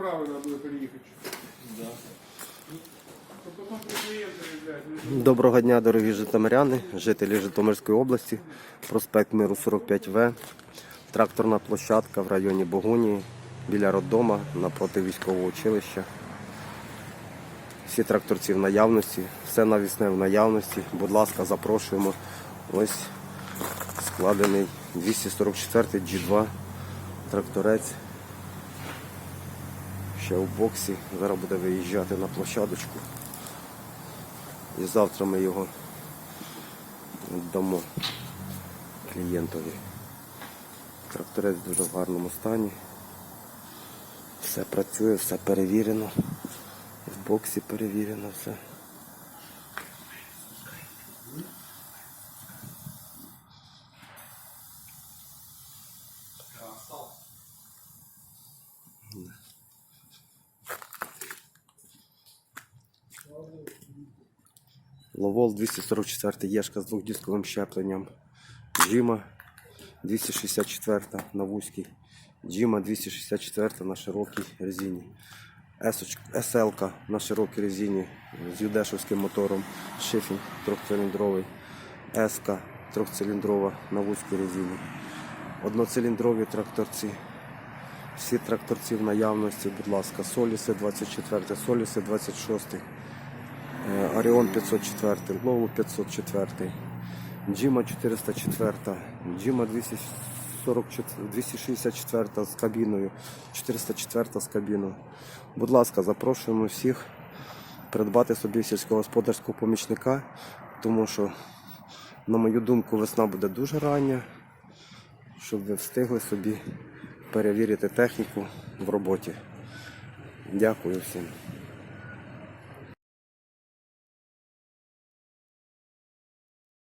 справи треба буде переїхати. Да. То потім при клієнтові, блядь, Доброго дня, дорогі житомиряни, жителі Житомирської області, проспект Миру 45В, тракторна площадка в районі Богунії, біля роддома, напроти військового училища. Всі тракторці в наявності, все навісне в наявності. Будь ласка, запрошуємо. Ось складений 244 G2 тракторець. Ще у боксі. Зараз буде виїжджати на площадочку. І завтра ми його віддамо клієнтові. Тракторець дуже в гарному стані. Все працює, все перевірено. В боксі перевірено все. Ловол 244 Єшка з двохдісковим щепленням. Джима 264 на вузькій. Джима 264 на широкій резині. СЛ на широкій резині з юдешовським мотором. Шифінг трьохциліндровий. СК трьохциліндрова на вузькій резині. Одноциліндрові тракторці. Всі тракторці в наявності, будь ласка, Соліси 24, Соліси 26. Е, Оріон 504, Лову 504, Джима 404, Джима 264 з кабіною, 404 з кабіною. Будь ласка, запрошуємо всіх придбати собі сільськогосподарського помічника, тому що, на мою думку, весна буде дуже рання, щоб ви встигли собі перевірити техніку в роботі. Дякую всім.